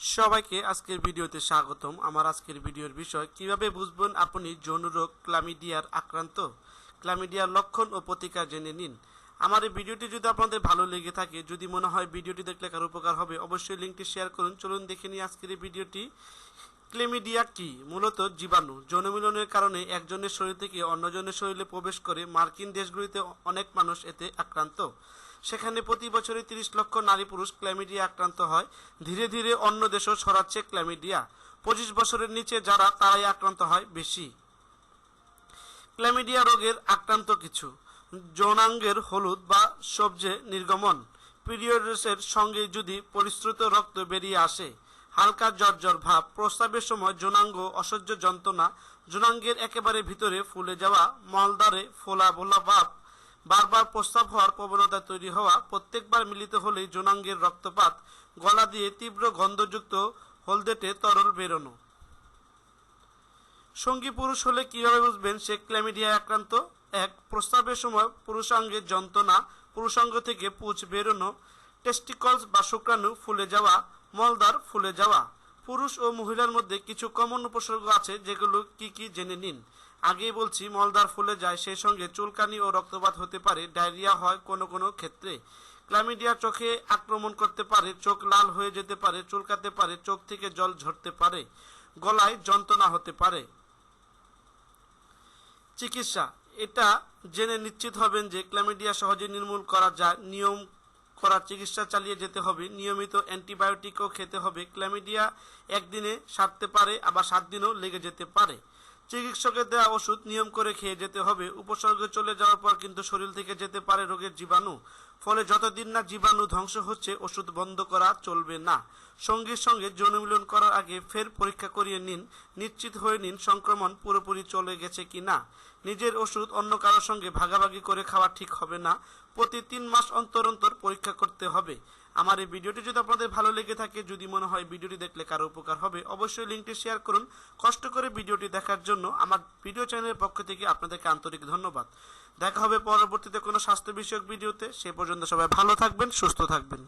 সবাইকে আজকের ভিডিওতে স্বাগতম। আমার আজকের ভিডিওর বিষয়, কীভাবে বুঝবেন আপনি যৌন রোগ, ক্লামিডিয়ার আক্রান্ত? ক্লামিডিয়ার লক্ষণ ও প্রতিকার জেনে নিন। আমার এই ভিডিওটি যদি আপনাদের ভালো লেগে থাকে, যদি মনে হয় ভিডিওটি দেখলে কারও উপকার হবে, অবশ্যই লিঙ্কটি শেয়ার করুন। চলুন দেখে নিই আজকের এই ভিডিওটি। ক্লেমিডিয়া কি? মূলত জীবাণু। যৌনমিলনের কারণে একজনের শরীর থেকে অন্যজনের শরীরে প্রবেশ করে মার্কিন দেশগুলিতে অনেক মানুষ এতে আক্রান্ত। সেখানে প্রতি বছরে তিরিশ লক্ষ নারী পুরুষ ক্ল্যামিডিয়া আক্রান্ত হয়। ধীরে ধীরে অন্য দেশেও ছড়াচ্ছে ক্ল্যামিডিয়া। পঁচিশ বছরের নিচে যারা, তারাই আক্রান্ত হয় বেশি। ক্ল্যামিডিয়া রোগের আক্রান্ত কিছু। যৌনাঙ্গের হলুদ বা সবজে নির্গমন। পিরিয়ডসের সঙ্গে যদি পরিশ্রুত রক্ত বেরিয়ে আসে, হালকা জ্বর ভাব। প্রস্রাবের সময় যৌনাঙ্গ অসহ্য যন্ত্রণা। যৌনাঙ্গের একেবারে ভিতরে ফুলে যাওয়া মলদারে ফোলা ভোলা ভাব। বারবার প্রস্রাব হওয়ার প্রবণতা তৈরি হওয়া, প্রত্যেকবার মিলিত হলেই যৌনাঙ্গের রক্তপাত, গলা দিয়ে তীব্র গন্ধযুক্ত হলদেটে তরল বেরোনো। সঙ্গী পুরুষ হলে কীভাবে বুঝবেন সে ক্ল্যামিডিয়ায় আক্রান্ত? এক, প্রস্তাবের সময় পুরুষাঙ্গের যন্ত্রণা, পুরুষাঙ্গ থেকে পুঁজ বেরোনো, টেস্টিকলস বা শুক্রাণু ফুলে যাওয়া মলদার ফুলে যাওয়া। পুরুষ ও মহিলার মধ্যে কিছু কমন উপসর্গ আছে, যেগুলো কি কি জেনে নিন? আগেই বলছি মলদার ফুলে যায়, সেই সঙ্গে চুলকানি ও রক্তপাত হতে পারে, ডায়রিয়া হয় কোনো কোনো ক্ষেত্রে। ক্লামিডিয়া চোখে আক্রমণ করতে পারে, চোখ লাল হয়ে যেতে পারে, চুলকাতে পারে, চোখ থেকে জল ঝরতে পারে, গলায় যন্ত্রণা হতে পারে। চিকিৎসা, এটা জেনে নিশ্চিত হবেন যে ক্ল্যামিডিয়া সহজে নির্মূল করা যায়, নিয়ম করা চিকিৎসা চালিয়ে যেতে হবে। নিয়মিত অ্যান্টিবায়োটিকও খেতে হবে। ক্ল্যামিডিয়া একদিনে সারতে পারে, আবার সাত দিনও লেগে যেতে পারে। চিকিৎসকের দেওয়া ওষুধ নিয়ম করে খেয়ে যেতে হবে। উপসর্গ চলে যাওয়ার পর কিন্তু শরীর থেকে যেতে পারে রোগের জীবাণু। ফলে যতদিন না জীবাণু ধ্বংস হচ্ছে, ওষুধ বন্ধ করা চলবে না। সঙ্গীর সঙ্গে যৌনমিলন করার আগে ফের পরীক্ষা করিয়ে নিন। নিশ্চিত হয়ে নিন সংক্রমণ পুরোপুরি চলে গেছে কি না। নিজের ওষুধ অন্য কারোর সঙ্গে ভাগাভাগি করে খাওয়া ঠিক হবে না। প্রতি তিন মাস অন্তর অন্তর পরীক্ষা করতে হবে। আমার এই ভিডিওটি যদি আপনাদের ভালো লেগে থাকে, যদি মনে হয় ভিডিওটি দেখলে কারও উপকার হবে, অবশ্যই লিঙ্কটি শেয়ার করুন। কষ্ট করে ভিডিওটি দেখার জন্য আমার ভিডিও চ্যানেলের পক্ষ থেকে আপনাদেরকে আন্তরিক ধন্যবাদ। দেখা হবে পরবর্তীতে কোনো স্বাস্থ্য বিষয়ক ভিডিওতে। সে পর্যন্ত সবাই ভালো থাকবেন, সুস্থ থাকবেন।